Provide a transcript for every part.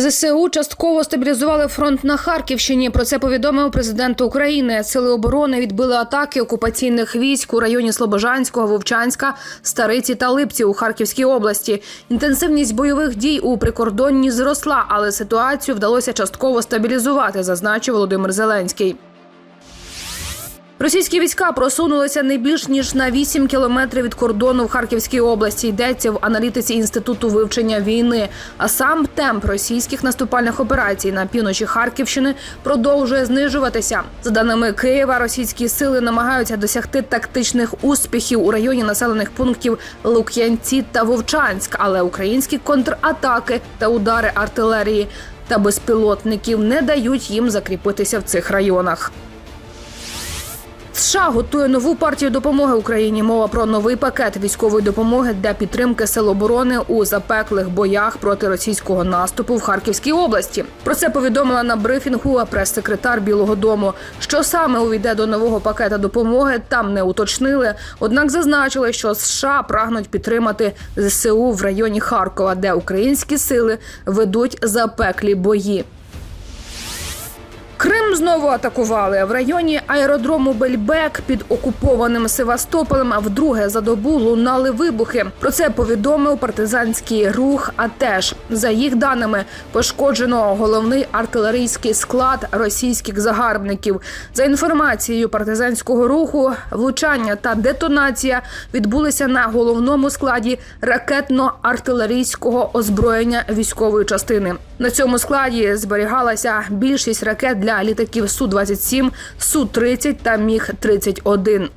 ЗСУ частково стабілізували фронт на Харківщині. Про це повідомив президент України. Сили оборони відбили атаки окупаційних військ у районі Слобожанського, Вовчанська, Стариці та Липці у Харківській області. Інтенсивність бойових дій у прикордонні зросла, але ситуацію вдалося частково стабілізувати, зазначив Володимир Зеленський. Російські війська просунулися не більш ніж на 8 кілометрів від кордону в Харківській області. Йдеться в аналітиці інституту вивчення війни. А сам темп російських наступальних операцій на півночі Харківщини продовжує знижуватися. За даними Києва, російські сили намагаються досягти тактичних успіхів у районі населених пунктів Лук'янці та Вовчанськ, але українські контратаки та удари артилерії та безпілотників не дають їм закріпитися в цих районах. США готує нову партію допомоги Україні. Мова про новий пакет військової допомоги для підтримки сил оборони у запеклих боях проти російського наступу в Харківській області. Про це повідомила на брифінгу прес-секретар Білого Дому. Що саме увійде до нового пакета допомоги, там не уточнили. Однак зазначили, що США прагнуть підтримати ЗСУ в районі Харкова, де українські сили ведуть запеклі бої. Крим знову атакували в районі аеродрому Бельбек під окупованим Севастополем. Вдруге за добу лунали вибухи. Про це повідомив партизанський рух. А теж за їх даними пошкоджено головний артилерійський склад російських загарбників. За інформацією партизанського руху, влучання та детонація відбулися на головному складі ракетно-артилерійського озброєння військової частини. На цьому складі зберігалася більшість ракет для літаків су 27 су 30 та міг 31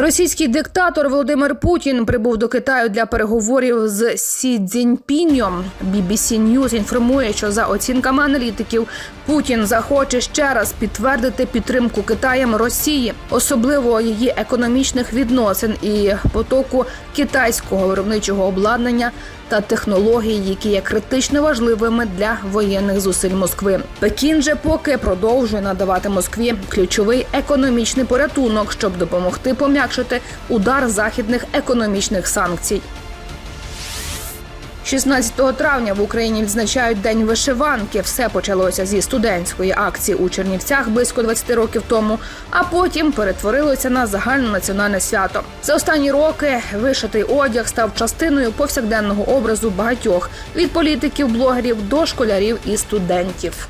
Російський диктатор Володимир Путін прибув до Китаю для переговорів з Сі Цзіньпіньом. BBC News інформує, що за оцінками аналітиків Путін захоче ще раз підтвердити підтримку Китаєм Росії, особливо її економічних відносин і потоку китайського виробничого обладнання та технологій, які є критично важливими для воєнних зусиль Москви. Пекін же поки продовжує надавати Москві ключовий економічний порятунок, щоб допомогти пом'якшити удар західних економічних санкцій. 16 травня в Україні відзначають День вишиванки. Все почалося зі студентської акції у Чернівцях близько 20 років тому, а потім перетворилося на загальнонаціональне свято. За останні роки вишитий одяг став частиною повсякденного образу багатьох від політиків, блогерів до школярів і студентів.